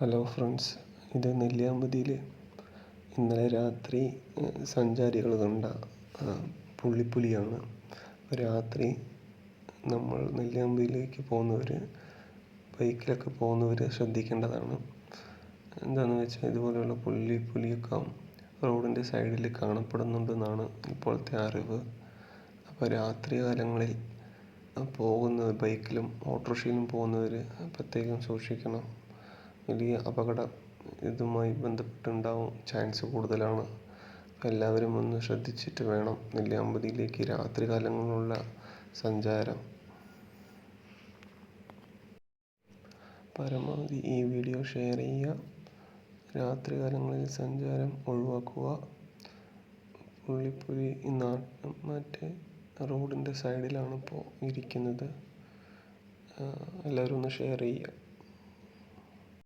Hello friends ഇത് നെല്ലിയാമ്പതിയിൽ ഇന്നലെ രാത്രി സഞ്ചാരികൾ കണ്ട പുള്ളിപ്പുലിയാണ്. രാത്രി നമ്മൾ നെല്ലിയാമ്പതിയിലേക്ക് പോകുന്നവർ ബൈക്കിലൊക്കെ പോകുന്നവർ ശ്രദ്ധിക്കേണ്ടതാണ്. എന്താണെന്ന് വെച്ചാൽ ഇതുപോലെയുള്ള പുള്ളിപ്പുലിയൊക്കെ റോഡിന്റെ സൈഡിൽ കാണപ്പെടുന്നുണ്ടെന്നാണ് ഇപ്പോഴത്തെ അറിവ്. അപ്പോൾ രാത്രി കാലങ്ങളിൽ പോകുന്ന ബൈക്കിലും ഓട്ടോറിക്ഷയിലും പോകുന്നവർ പ്രത്യേകം സൂക്ഷിക്കണം. വലിയ അപകട ഇതുമായി ബന്ധപ്പെട്ടുണ്ടാവാൻ ചാൻസ് കൂടുതലാണ്. എല്ലാവരും ഒന്ന് ശ്രദ്ധിച്ചിട്ട് വേണം നെല്ലിയാമ്പതിയിലേക്ക് രാത്രി കാലങ്ങളിലുള്ള സഞ്ചാരം. പരമാവധി ഈ വീഡിയോ ഷെയർ ചെയ്യുക. രാത്രി കാലങ്ങളിൽ സഞ്ചാരം ഒഴിവാക്കുക. പുള്ളിപ്പുലി നാട്ട് മറ്റേ റോഡിന്റെ സൈഡിലാണ് ഇപ്പോൾ ഇരിക്കുന്നത്. എല്ലാവരും ഒന്ന് ഷെയർ ചെയ്യുക.